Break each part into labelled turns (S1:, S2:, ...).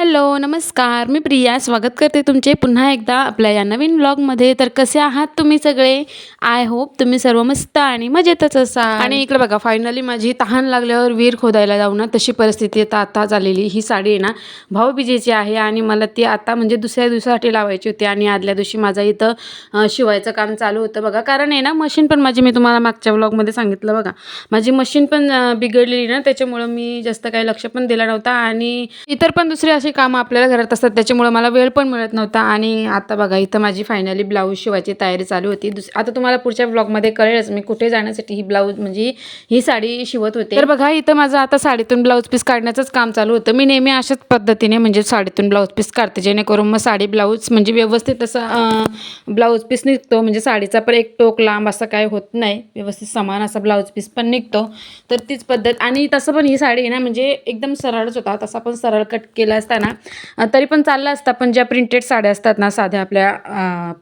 S1: Hello नमस्कार. मी प्रिया. स्वागत करते तुमचे पुन्हा एकदा आपल्या या नवीन व्लॉगमध्ये तर कसे आहात तुम्ही सगळे? आय होप तुम्ही सर्व मस्त आणि मजेतच असा आणि इकडे बघा फायनली माझी तहान लागल्यावर विहीर खोदायला जाऊ ना तशी परिस्थिती आता आता झालेली. ही साडी आहे ना भाऊबीजेची आहे आणि मला ती आता म्हणजे दुसऱ्या दिवसासाठी लावायची होती आणि आदल्या दिवशी माझं इथं शिवायचं काम चालू होतं बघा. कारण आहे ना मशीन पण माझी मी तुम्हाला मागच्या ब्लॉगमध्ये सांगितलं बघा. माझी मशीन पण बिघडलेली ना त्याच्यामुळं मी जास्त काही लक्ष पण दिलं नव्हतं आणि इतर पण दुसरे असे बरीचशी कामं आपल्याला घरात असतात त्याच्यामुळं मला वेळ पण मिळत नव्हता. आणि आता बघा इथं माझी फायनली ब्लाऊज शिवायची तयारी चालू होती. दुस आता तुम्हाला पुढच्या ब्लॉगमध्ये कळेलच मी कुठे जाण्यासाठी ही ब्लाऊज म्हणजे ही साडी शिवत होते. तर बघा इथं माझं आता साडीतून ब्लाऊज पीस काढण्याचंच काम चालू होतं. मी नेहमी अशाच पद्धतीने म्हणजे साडीतून ब्लाऊज पीस काढते जेणेकरून मग साडी ब्लाऊज म्हणजे व्यवस्थित असा ब्लाऊज पीस निघतो. म्हणजे साडीचा पण एक टोक लांब असं काय होत नाही. व्यवस्थित समान असा ब्लाऊज पीस पण निघतो. तर तीच पद्धत. आणि तसं पण ही साडी आहे ना म्हणजे एकदम सरळच होता. तसा पण सरळ कट केला असता ना तरी पण चालला असता. पण ज्या प्रिंटेड साड्या असतात ना साध्या आपल्या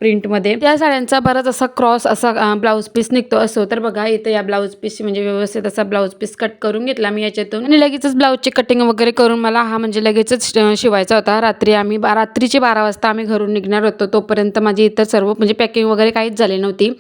S1: प्रिंटमध्ये त्या साड्यांचा बराच असा क्रॉस असा ब्लाऊज पीस निघतो. असो तर बघा इथं या ब्लाऊज पीस म्हणजे व्यवस्थित असा ब्लाऊज पीस कट करून घेतला मी याच्यातून. आणि लगेचच ब्लाऊजची कटिंग वगैरे करून मला हा म्हणजे लगेचच शिवायचा होता. रात्री आम्ही बा रात्रीचे बारा वाजता आम्ही घरून निघणार होतो. तोपर्यंत माझी इतर सर्व म्हणजे पॅकिंग वगैरे काहीच झाली नव्हती.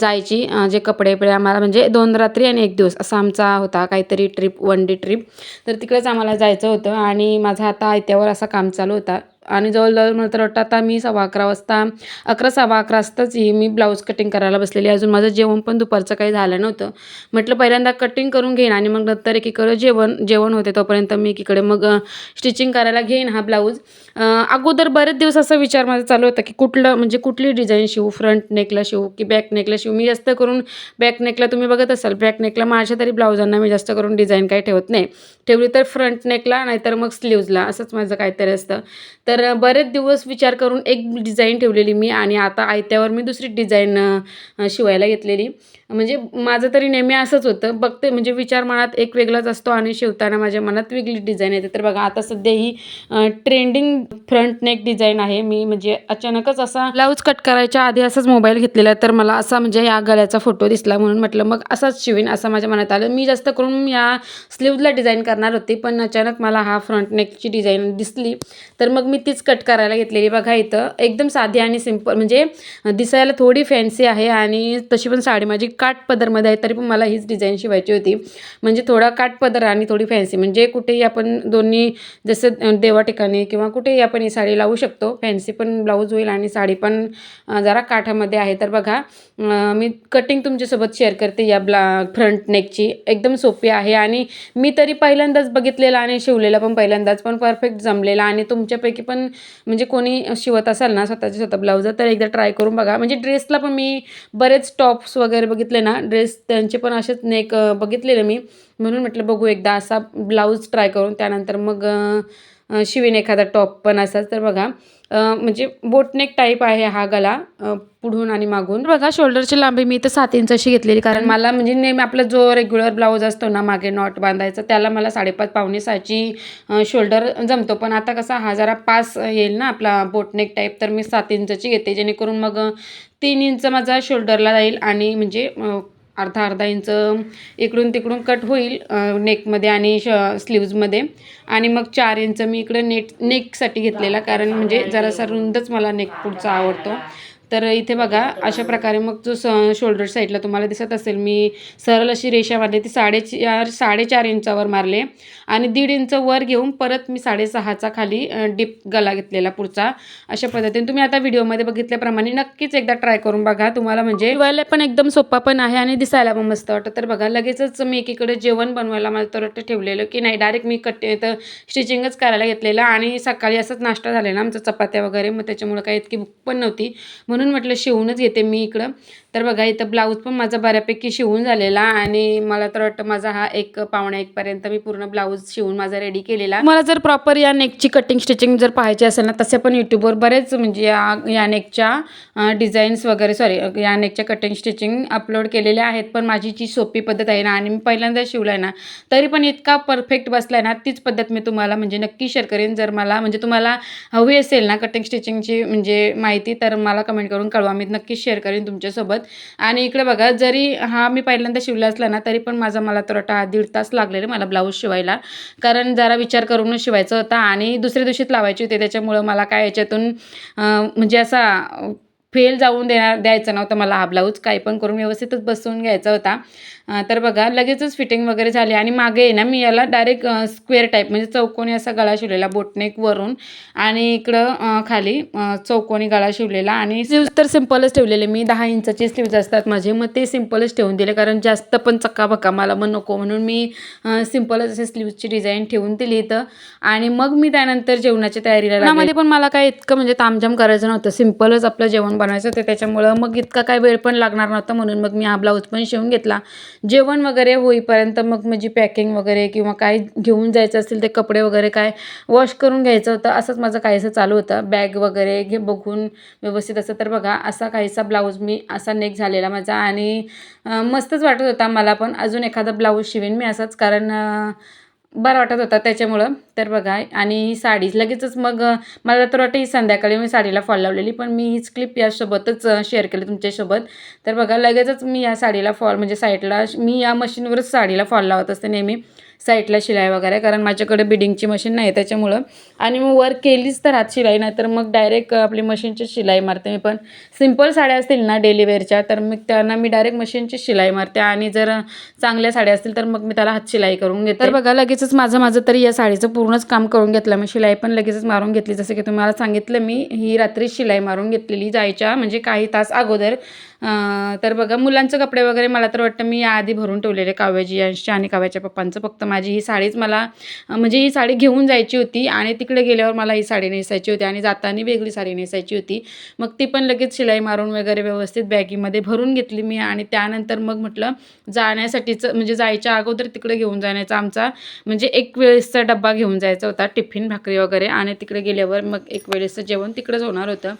S1: जायची जे कपडे बिपडे आम्हाला म्हणजे दोन रात्री आणि एक दिवस असा आमचा होता काहीतरी ट्रिप वन डे ट्रिप तर तिकडेच आम्हाला जायचं होतं. आणि माझा आता आयत्यावर असा काम चालू होता. आणि जवळजवळ मला तर वाटतं आता मी सव्वा अकरा वाजता अकरा सव्वा अकरा वाजताच ही मी ब्लाऊज कटिंग करायला बसलेली अजून माझं जेवण पण दुपारचं काही झालं नव्हतं. म्हटलं पहिल्यांदा कटिंग करून घेईन आणि मग नंतर एकीकडे जेवण जेवण होते तोपर्यंत मी एकीकडे मग स्टिचिंग करायला घेईन हा ब्लाऊज. अगोदर बरेच दिवस असा विचार माझा चालू होता की कुठलं म्हणजे कुठली डिझाईन शिवू? फ्रंट नेकला शिवू की बॅक नेकला शिवू? मी जास्त करून बॅक नेकला तुम्ही बघत असाल बॅक नेकला माझ्या तरी ब्लाऊजांना मी जास्त करून डिझाईन काही ठेवत नाही. ठेवली तर फ्रंट नेकला नाहीतर मग स्लीव्जला असंच माझं काहीतरी असतं. तर तर बरेच दिवस विचार करून एक डिझाईन ठेवलेली मी आणि आता आयत्यावर मी दुसरी डिझाईन शिवायला घेतलेली. म्हणजे माझं तरी नेहमी असंच होतं. बघते म्हणजे विचार मनात एक वेगळाच असतो आणि शिवताना माझ्या मनात वेगळी डिझाईन येते. तर बघा आता सध्या ही ट्रेंडिंग फ्रंट नेक डिझाईन आहे. मी म्हणजे अचानकच असा ब्लाऊज कट करायच्या आधी असाच मोबाईल घेतलेला तर मला असा म्हणजे या गळ्याचा फोटो दिसला म्हणून म्हटलं मग असाच शिवीन असं माझ्या मनात आलं. मी जास्त करून या स्लीवला डिझाईन करणार होती पण अचानक मला हा फ्रंट नेकची डिझाईन दिसली. तर मग मी तीच कट करायला घेतलेली. बघा इथं एकदम साधी आणि सिंपल म्हणजे दिसायला थोडी फॅन्सी आहे आणि तशी पण साडी माझी काठ पदरमध्ये आहे तरी पण मला हीच डिझाईन शिवायची होती. म्हणजे थोडा काठ पदर आणि थोडी फॅन्सी म्हणजे कुठेही आपण दोन्ही जसं देवा ठिकाणी किंवा कुठेही आपण ही साडी लावू शकतो. फॅन्सी पण ब्लाऊज होईल आणि साडी पण जरा काठामध्ये आहे. तर बघा मी कटिंग तुमच्यासोबत शेअर करते या ब्ला फ्रंट नेकची एकदम सोपी आहे आणि मी तरी पहिल्यांदाच बघितलेला आणि शिवलेला पण पहिल्यांदाच पण परफेक्ट जमलेला आणि तुमच्यापैकी पण म्हणजे कोणी शिवत असाल ना स्वतःचे स्वतः ब्लाऊज तर एकदा ट्राय करून बघा. म्हणजे ड्रेसला पण मी बरेच टॉप्स वगैरे बघितले ना ड्रेस त्यांचे पण असेच नेक बघितलेले मी. म्हणून म्हटलं बघू एकदा असा ब्लाऊज ट्राय करून. त्यानंतर मग शिवीन एखादा टॉप पण असाच. तर बघा म्हणजे बोटनेक टाईप आहे हा गला पुढून आणि मागून. बघा शोल्डरची लांबी मी इथं सात इंचाची घेतलेली कारण मला म्हणजे नेहमी आपला जो रेग्युलर ब्लाऊज असतो ना मागे नॉट बांधायचा त्याला मला साडेपाच पावणे सहाची शोल्डर जमतो. पण आता कसा हा जरा पास येईल ना आपला बोटनेक टाईप तर मी सात इंचाची घेते. जेणेकरून मग तीन इंच माझा शोल्डरला जाईल आणि म्हणजे अर्धा अर्धा इंच इकडून तिकडून कट होईल नेकमध्ये आणि श स्लीव्जमध्ये आणि मग चार इंच मी इकडं नेट नेकसाठी घेतलेला कारण म्हणजे जरासा रुंदच मला नेक पुढचा आवडतो. तर इथे बघा अशा प्रकारे मग जो स शोल्डर साईडला तुम्हाला दिसत असेल मी सरळ अशी रेषा मारली ती साडेचार साडेचार इंचावर मारले आणि दीड इंच वर घेऊन परत मी साडेसहाचा खाली डिप गला घेतलेला पुढचा. अशा पद्धतीने तुम्ही आता व्हिडिओमध्ये बघितल्याप्रमाणे नक्कीच एकदा ट्राय करून बघा. तुम्हाला म्हणजे शिवायला पण एकदम सोपा पण आहे आणि दिसायला पण मस्त वाटतं. तर बघा लगेचच मी एकीकडे जेवण बनवायला मला तर ठेवलेलं की नाही डायरेक्ट मी कट तर स्टिचिंगच करायला घेतलेलं आणि सकाळी असंच नाश्ता झालेला आमचा चपात्या वगैरे मग त्याच्यामुळं काही इतकी भूक पण नव्हती. म्हणून म्हटलं शिवूनच घेते मी इकडं. तर बघा इथं ब्लाऊज पण माझा बऱ्यापैकी शिवून झालेला आणि मला तर वाटतं माझा हा एक पावणे एकपर्यंत मी पूर्ण ब्लाऊज शिवून माझा रेडी केलेला. मला जर प्रॉपर या नेकची कटिंग स्टिचिंग जर पाहायची असेल ना तसे पण यूट्यूबवर बरेच म्हणजे या या नेकच्या डिझाईन्स वगैरे सॉरी या नेकच्या कटिंग स्टिचिंग अपलोड केलेल्या आहेत. पण माझी जी सोपी पद्धत आहे ना आणि मी पहिल्यांदा शिवला आहे ना तरी पण इतका परफेक्ट बसला आहे ना तीच पद्धत मी तुम्हाला म्हणजे नक्की शेअर करेन. जर मला म्हणजे तुम्हाला हवी असेल ना कटिंग स्टिचिंगची म्हणजे माहिती तर मला कमेंट करून कळवा. मी नक्की शेअर करेन तुमच्यासोबत. आणि इकडे बघा जरी हा मी पहिल्यांदा शिवला असला ना तरी पण माझा मला तर वाटतं दीड तास लागलेले मला ब्लाऊज शिवायला. कारण जरा विचार करूनच शिवायचं होता आणि दुसऱ्या दिवशीच लावायची होते. त्याच्यामुळं मला काय याच्यातून म्हणजे असा फेल जाऊन देणार द्यायचं नव्हतं मला हा ब्लाऊज. काही पण करून व्यवस्थितच बसवून घ्यायचा होता. तर बघा लगेचच फिटिंग वगैरे झाली. आणि मागे आहे ना मी याला डायरेक्ट स्क्वेअर टाईप म्हणजे चौकोनी असा गळा शिवलेला बोटनेक वरून. आणि इकडं खाली चौकोनी गळा शिवलेला. आणि स्लीव्ज तर सिम्पलच ठेवलेले. मी दहा इंचाचे स्लीव्ज असतात माझे. मग ते सिम्पलच ठेवून दिले. कारण जास्त पण चक्काबक्का मला मग नको. म्हणून मी सिम्पलच असे स्लीव्जची डिझाईन ठेवून दिली इथं. आणि मग मी त्यानंतर जेवणाच्या तयारीला मध्ये पण मला काय इतकं म्हणजे तामझाम करायचं नव्हतं. सिम्पलच आपलं जेवण बनवायचं होतं त्याच्यामुळं मग इतका काय वेळ पण लागणार नव्हता म्हणून मग मी हा ब्लाऊज पण शिवून घेतला. जेवण वगैरे होईपर्यंत मग माझी पॅकिंग वगैरे किंवा काय घेऊन जायचं असेल ते कपडे वगैरे काय वॉश करून घ्यायचं होतं असंच माझं काहीसं चालू होतं. बॅग वगैरे घे बघून व्यवस्थित असं तर बघा असा काहीसा ब्लाऊज मी असा नेक झालेला माझा आणि मस्तच वाटत होता मला पण. अजून एखादा ब्लाऊज शिवेन मी असाच कारण बरं वाटत होता त्याच्यामुळं. तर बघा आणि ही साडी लगेचच मग मला तर वाटतं ही संध्याकाळी मी साडीला फॉल लावलेली पण मी हीच क्लिप यासोबतच शेअर केली तुमच्यासोबत. तर बघा लगेचच मी या साडीला फॉल म्हणजे साईडला मी या मशीनवरच साडीला फॉल लावत असते नेहमी. साईडला शिलाई वगैरे कारण माझ्याकडे बिडिंगची मशीन नाही त्याच्यामुळं. आणि मग वर्क केलीच तर हात शिलाई नाही तर मग डायरेक्ट आपली मशीनची शिलाई मारते. मी पण सिंपल साड्या असतील ना डेली वेअरच्या तर मग त्यांना मी डायरेक्ट मशीनची शिलाई मारते. आणि जर चांगल्या साड्या असतील तर मग मी त्याला हात शिलाई करून घेते. तर बघा लगेचच माझं माझं तरी या साडीचं पूर्णच काम करून घेतलं. मी शिलाई पण लगेचच मारून घेतली. जसं की तुम्हाला सांगितलं मी ही रात्री शिलाई मारून घेतलेली जायच्या म्हणजे काही तास अगोदर. तर बघा मुलांचे कपडे वगैरे मला तर वाटतं मी याआधी भरून ठेवलेले काव्याजी यांच्या आणि काव्याच्या पप्पांचं. फक्त माझी ही साडीच मला म्हणजे ही साडी घेऊन जायची होती आणि तिकडे गेल्यावर मला ही साडी नेसायची होती आणि जाताना वेगळी साडी नेसायची होती. मग ती पण लगेच शिलाई मारून वगैरे व्यवस्थित बॅगीमध्ये भरून घेतली मी आणि त्यानंतर मग म्हटलं जाण्यासाठीचं म्हणजे जायच्या अगोदर तिकडे घेऊन जाण्याचा आमचा म्हणजे एक वेळेसचा डब्बा घेऊन जायचा होता टिफिन भाकरी वगैरे आणि तिकडे गेल्यावर मग एक वेळेसचं जेवण तिकडेच होणार होतं.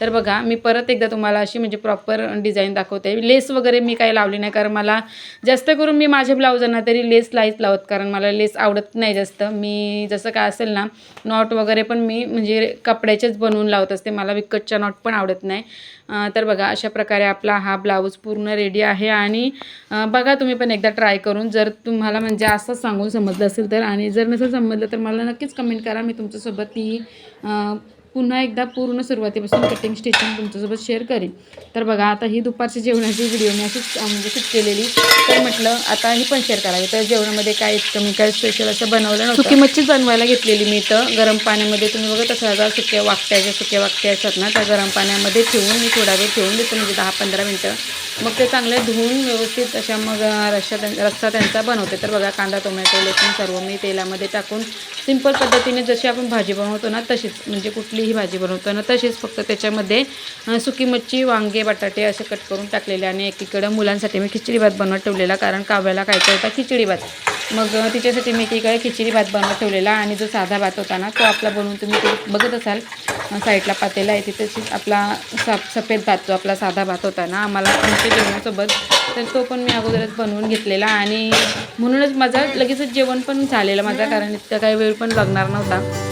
S1: तर बघा मी परत एकदा तुम्हाला अशी म्हणजे प्रॉपर डिझाईन दाखवते. लेस वगैरे मी काही लावली नाही कारण मला जास्त करून मी माझ्या ब्लाऊजांना तरी लेस लाईच लावत कारण मला लेस आवडत नाही जास्त. मी जसं काय असेल ना नॉट वगैरे पण मी म्हणजे कपड्याचेच बनवून लावत असते. मला विकतच्या नॉट पण आवडत नाही. तर बघा अशा प्रकारे आपला हा ब्लाऊज पूर्ण रेडी आहे आणि बघा तुम्ही पण एकदा ट्राय करून जर तुम्हाला म्हणजे असं सांगून समजलं असेल तर. आणि जर नसेल समजलं तर मला नक्कीच कमेंट करा. मी तुमच्यासोबत ती पुन्हा एकदा पूर्ण सुरुवातीपासून कटिंग स्टिचिंग तुमच्यासोबत शेअर करेन. तर बघा आता ही दुपारची जेवणाची व्हिडिओ मी अशीच म्हणजे शूट केलेली. तर म्हटलं आता ही पण शेअर करावी. तर जेवणामध्ये काय कमी काय स्पेशल असं बनवलं नव्हतं. सुकी मच्छीच बनवायला घेतलेली मी तर गरम पाण्यामध्ये तुम्ही बघत असाल का सुक्या वाकट्या ज्या सुक्या वाकट्या असतात ना त्या गरम पाण्यामध्ये ठेवून मी थोडा वेळ ठेवून देतो म्हणजे दहा पंधरा मिनटं. मग ते चांगले धुवून व्यवस्थित अशा मग रश्या रस्सा रस्सा त्यांचा बनवते. तर बघा कांदा टोमॅटो लसूण सर्व मी तेलामध्ये टाकून सिंपल पद्धतीने जशी आपण भाजी बनवतो ना तशीच म्हणजे कुठलीही भाजी बनवतो ना तशीच फक्त त्याच्यामध्ये सुकी मच्छी वांगे बटाटे असे कट करून टाकलेले आणि एकीकडं मुलांसाठी मी खिचडी भात बनवत ठेवलेला कारण काव्याला खायचा होता खिचडी भात. मग तिच्यासाठी मी एकीकडे खिचडी भात बनवत ठेवलेला आणि जो साधा भात होता ना तो आपला बनवून तुम्ही ते बघत असाल. साईडला पातेला आहे तिथेच आपला सा सफेद भात जो आपला साधा भात होता ना आम्हाला आमच्या जेवणासोबत तर तो पण मी अगोदरच बनवून घेतलेला आणि म्हणूनच माझा लगेचच जेवण पण झालेलं माझा कारण इतका काही वेळ पण लागणार नव्हता.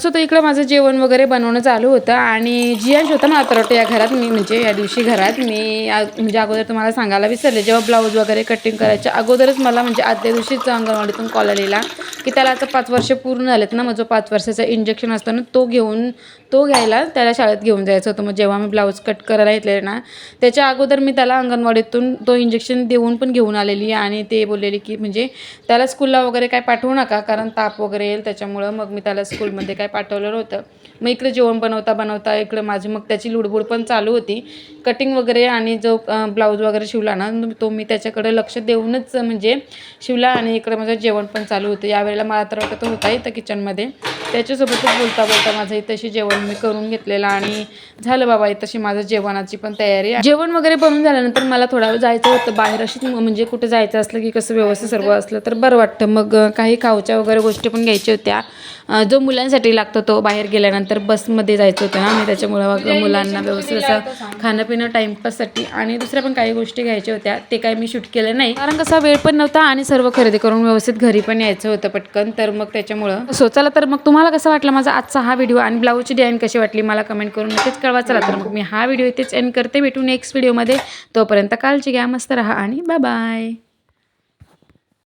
S1: असं तर इकडं माझं जेवण वगैरे बनवणं चालू होतं आणि जियांश होता ना तर या घरात मी म्हणजे या दिवशी घरात मी म्हणजे अगोदर तुम्हाला सांगायला विसरले जेव्हा ब्लाऊज वगैरे कटिंग करायच्या अगोदरच मला म्हणजे आदल्या दिवशीच अंगणवाडीतून कॉल आलेला की त्याला आता पाच वर्ष पूर्ण झालेत ना मग जो पाच वर्षाचा इंजेक्शन असतो ना तो घेऊन तो घ्यायला त्याला शाळेत घेऊन जायचं होतं. मग जेव्हा मी ब्लाऊज कट करायला येतले ना त्याच्या अगोदर मी त्याला अंगणवाडीतून तो इंजेक्शन देऊन पण घेऊन आलेली आणि ते बोललेली की म्हणजे त्याला स्कूलला वगैरे काय पाठवू नका कारण ताप वगैरे येईल त्याच्यामुळं मग मी त्याला स्कूलमध्ये काय पाठवलं नव्हतं. मग इकडे जेवण बनवता बनवता इकडे माझी मग त्याची लुडबुड पण चालू होती. कटिंग वगैरे आणि जो ब्लाऊज वगैरे शिवला ना तो मी त्याच्याकडे लक्ष देऊनच म्हणजे शिवला आणि इकडे माझं जेवण पण चालू होतं. यावेळेला मला तर वाटतं होता इथं किचनमध्ये त्याच्यासोबतच बोलता बोलता माझं इथंशी जेवण मी करून घेतलेलं आणि झालं बाबा इथंशी माझं जेवणाची पण तयारी आहे. जेवण वगैरे बनून झाल्यानंतर मला थोडा वेळ जायचं होतं. बाहेर अशीच म्हणजे कुठे जायचं असलं की कसं व्यवस्थित सर्व असलं तर बरं वाटतं. मग काही खाऊच्या वगैरे गोष्टी पण घ्यायच्या होत्या. जो मुलांसाठी लागतो तो बाहेर गेल्यानंतर बसमध्ये जायचं होतं ना. मी त्याच्यामुळं मग मुलांना व्यवस्थित असं खाणं पिणं टाईमपाससाठी आणि दुसऱ्या पण काही गोष्टी घ्यायच्या होत्या. ते काय मी शूट केलं नाही. कारण कसा वेळ पण नव्हता आणि सर्व खरेदी करून व्यवस्थित घरी पण यायचं होतं पटकन. तर मग त्याच्यामुळं सो चला तर मग तुम्हाला कसं वाटलं माझा आजचा हा व्हिडिओ आणि ब्लाऊजची डिझाईन कशी वाटली मला कमेंट करून नक्कीच कळवा. चला तर मग मी हा व्हिडिओ इथेच एंड करते. भेटू नेक्स्ट व्हिडिओमध्ये तोपर्यंत काळजी घ्या मस्त राहा आणि बाय बाय